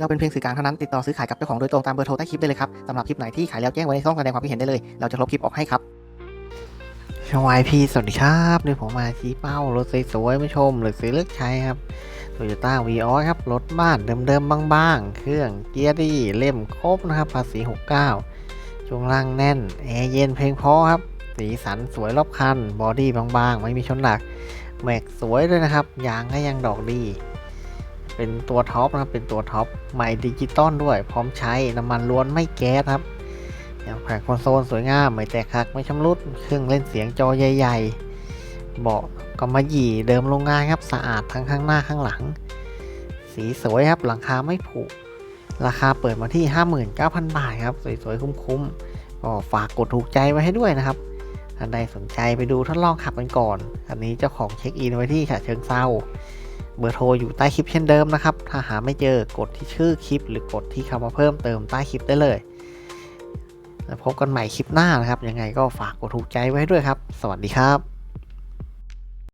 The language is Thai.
เราเป็นเพียงสื่อกลางเท่านั้นติดต่อซื้อขายกับเจ้าของโดยตรงตามเบอร์โทรใต้คลิปได้เลยครับสำหรับคลิปไหนที่ขายแล้วแจ้งไว้ในช่องแสดงความคิดเห็นได้เลย เราจะลบคลิปออกให้ครับชวายพี่สวัสดีครับนี่ผมมาชี้เป้ารถสวยๆม่ชมหรือซื้อเลือกใช้ครับโตโยต้าวีออครับรถบ้านเดิมๆบางๆ เครื่องเกียร์ดีเล่มครบนะครับภาษี 69ช่วงล่างแน่นแอร์เย็นเพลงเพราะครับสีสันสวยรอบคันบอดี้บางๆ ไม่มีชนหนักแม็กสวยด้วยนะครับยางก็ยังดอกดี เป็นตัวท็อปนะครับเป็นตัวท็อปใหม่ดิจิตอลด้วย พร้อมใช้น้ำมันล้วนไม่แก๊สครับอย่างแผงคอนโซลสวยงามไม่แตกหักไม่ชำรุดเครื่องเล่นเสียงจอใหญ่ๆเบาะกำมะหยี่เดิมโรงงานครับสะอาดทั้งข้างหน้าข้างหลัง สีสวยครับหลังคาไม่ผุราคาเปิดมาที่ 59,000 บาทครับ สวยๆ คุ้มๆก็ฝากกดถูกใจไว้ให้ด้วยนะครับท่านใดสนใจไปดูทดลองขับกันก่อน อันนี้เจ้าของเช็คอินไว้ที่ฉะเชิงเซา เบอร์โทรอยู่ใต้คลิปเช่นเดิมนะครับ ถ้าหาไม่เจอกดที่ชื่อคลิป หรือกดที่คำว่าเพิ่มเติมใต้คลิปได้เลยแล้วพบกันใหม่คลิปหน้านะครับ ยังไงก็ฝากกดถูกใจไว้ด้วยครับ สวัสดีครับ